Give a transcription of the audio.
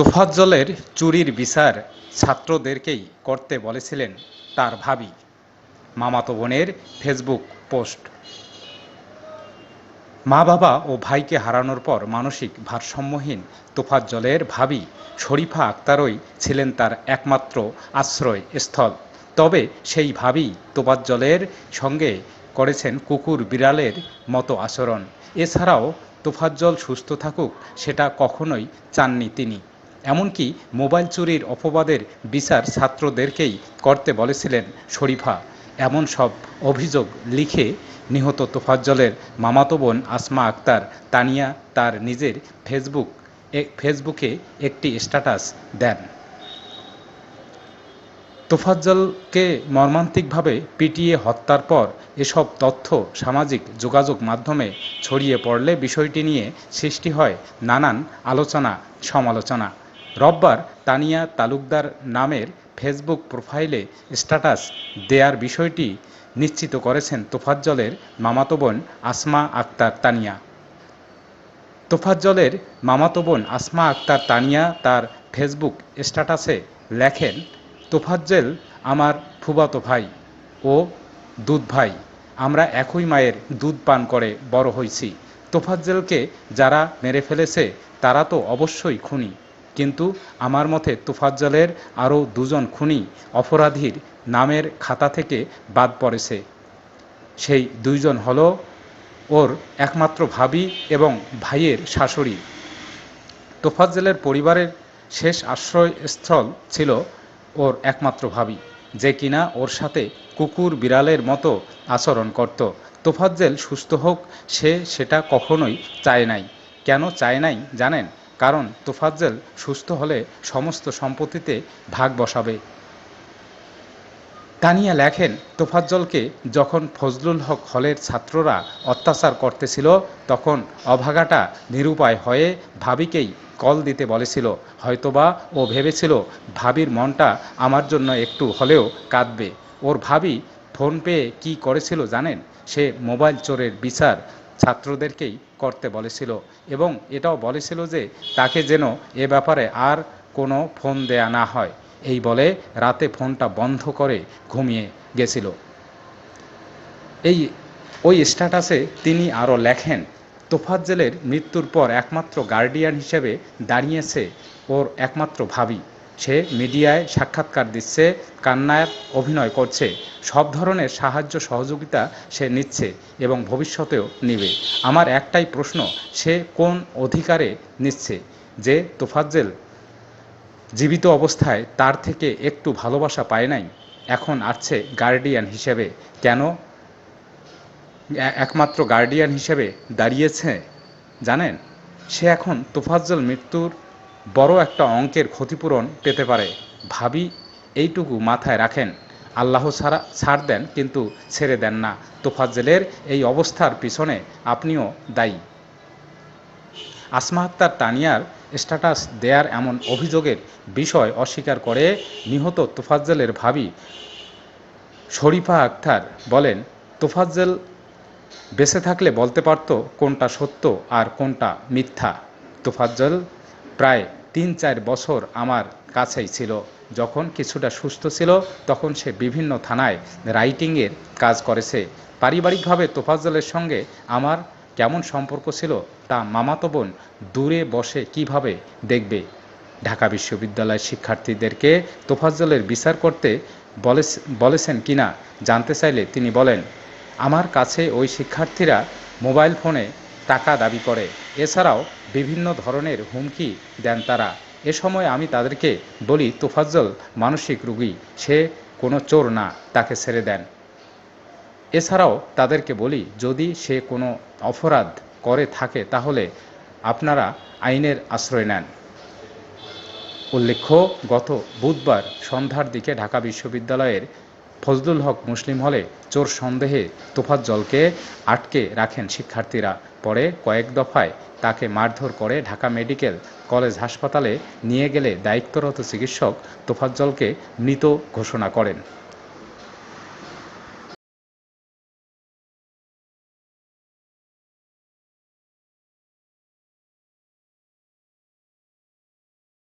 তোফাজ্জলের চুরির বিচার ছাত্রদেরকেই করতে বলেছিলেন তার ভাবি। মামাতো বোনের ফেসবুক পোস্ট। মা বাবা ও ভাইকে হারানোর পর মানসিক ভারসাম্যহীন তোফাজ্জলের ভাবি শরীফা আক্তারই ছিলেন তার একমাত্র আশ্রয় স্থল তবে সেই ভাবি তোফাজ্জলের সঙ্গে করেছেন কুকুর বিড়ালের মতো আচরণ। এছাড়াও তোফাজ্জল সুস্থ থাকুক, সেটা কখনোই চাননি তিনি। এমনকি মোবাইল চুরির অপবাদের বিচার ছাত্রদেরকেই করতে বলেছিলেন শরীফা। এমন সব অভিযোগ লিখে নিহত তোফাজ্জলের মামাতো বোন আসমা আক্তার, তানিয়া তার নিজের ফেসবুক ফেসবুকে একটি স্ট্যাটাস দেন। তোফাজ্জলকে মর্মান্তিকভাবে পিটিয়ে হত্যার পর এসব তথ্য সামাজিক যোগাযোগ মাধ্যমে ছড়িয়ে পড়লে বিষয়টি নিয়ে সৃষ্টি হয় নানান আলোচনা সমালোচনা রববার তানিয়া তালুকদার নামের ফেসবুক প্রোফাইলে স্ট্যাটাস দেয়ার বিষয়টি নিশ্চিত করেছেন তোফাজ্জলের মামাতো বোন আসমা আক্তার তানিয়া। তোফাজ্জলের মামাতো বোন আসমা আক্তার তানিয়া তার ফেসবুক স্ট্যাটাসে লেখেন, তোফাজ্জেল আমার ফুবাতো ভাই ও দুধ ভাই, আমরা একই মায়ের দুধ পান করে বড় হয়েছি তোফাজ্জেলকে যারা মেরে ফেলেছে, তারা তো অবশ্যই খুনি। কিন্তু আমার মতে তোফাজ্জলের আরও দুজন খুনি অপরাধীর নামের খাতা থেকে বাদ পড়েছে। সেই দুইজন হল ওর একমাত্র ভাবি এবং ভাইয়ের শাশুড়ি। তোফাজ্জেলের পরিবারের শেষ আশ্রয়স্থল ছিল ওর একমাত্র ভাবি, যে কিনা ওর সাথে কুকুর বিড়ালের মতো আচরণ করত। তোফাজ্জেল সুস্থ হোক, সে সেটা কখনোই চায় নাই। কেন চায় নাই জানেন? কারণ তোফাজ্জেল সুস্থ হলে সমস্ত সম্পত্তিতে ভাগ বসাবে। তানিয়া লেখেন, তোফাজ্জলকে যখন ফজলুল হক হলের ছাত্ররা অত্যাচার করতেছিল, তখন অভাগাটা নিরুপায় হয়ে ভাবিকেই কল দিতে বলেছিল। হয়তোবা ও ভেবেছিল, ভাবির মনটা আমার জন্য একটু হলেও কাঁদবে। ওর ভাবি ফোন পেয়ে কি করেছিল জানেন? সে মোবাইল চোরের বিচার ছাত্রদেরকেই করতে বলেছিল এবং এটাও বলেছিল যে তাকে যেন এ ব্যাপারে আর কোনো ফোন দেয়া না হয়। এই বলে রাতে ফোনটা বন্ধ করে ঘুমিয়ে গেছিল। এই, ওই স্ট্যাটাসে তিনি আরও লেখেন, তোফাজ্জেলের মৃত্যুর পর একমাত্র গার্ডিয়ান হিসেবে দাঁড়িয়েছে ওর একমাত্র ভাবি। সে মিডিয়ায় সাক্ষাৎকার দিচ্ছে কান্নার অভিনয় করছে। সব ধরনের সাহায্য সহযোগিতা সে নিচ্ছে এবং ভবিষ্যতেও নেবে। আমার একটাই প্রশ্ন, সে কোন অধিকারে নিচ্ছে? যে তোফাজ্জেল জীবিত অবস্থায় তার থেকে একটু ভালোবাসা পায় নাই, এখন আছে গার্ডিয়ান হিসেবে। কেন একমাত্র গার্ডিয়ান হিসেবে দাঁড়িয়েছে, জানেন? সে এখন তোফাজ্জল মৃত্যুর বড় একটা অঙ্কের ক্ষতিপূরণ পেতে পারে। ভাবি এইটুকু মাথায় রাখেন, আল্লাহ ছাড়া ছাড় দেন কিন্তু ছেড়ে দেন না। তোফাজ্জেলের এই অবস্থার পিছনে আপনিও দায়ী। আসমা আক্তার স্ট্যাটাস দেয়ার এমন অভিযোগের বিষয় অস্বীকার করে নিহত তোফাজ্জেলের ভাবি শরীফা আক্তার বলেন, তোফাজ্জেল বেঁচে থাকলে বলতে পারতো কোনটা সত্য আর কোনটা মিথ্যা। তোফাজ্জল প্রায় তিন চার বছর আমার কাছেই ছিল। যখন কিছুটা সুস্থ ছিল, তখন সে বিভিন্ন থানায় রাইটিংয়ের কাজ করেছে। পারিবারিকভাবে তোফাজ্জলের সঙ্গে আমার কেমন সম্পর্ক ছিল তা মামাতো বোন দূরে বসে কীভাবে দেখবে? ঢাকা বিশ্ববিদ্যালয়ের শিক্ষার্থীদেরকে তোফাজ্জলের বিচার করতে বলেছ- বলেছেন কিনা জানতে চাইলে তিনি বলেন, আমার কাছে ওই শিক্ষার্থীরা মোবাইল ফোনে টাকা দাবি করে। এছাড়াও বিভিন্ন ধরনের হুমকি দেন তারা। এ সময় আমি তাদেরকে বলি, তোফাজ্জল মানসিক রুগী, সে কোনো চোর না, তাকে ছেড়ে দেন। এছাড়াও তাদেরকে বলি, যদি সে কোনো অপরাধ করে থাকে, তাহলে আপনারা আইনের আশ্রয় নেন। উল্লেখ্য, গত বুধবার সন্ধ্যার দিকে ঢাকা বিশ্ববিদ্যালয়ের ফজলুল হক মুসলিম হলে চোর সন্দেহে তোফাজ্জলকে আটকে রাখেন শিক্ষার্থীরা। পরে কয়েক দফায় তাকে মারধর করে ঢাকা মেডিকেল কলেজ হাসপাতালে নিয়ে গেলে দায়িত্বরত চিকিৎসক তোফাজ্জলকে মৃত ঘোষণা করেন।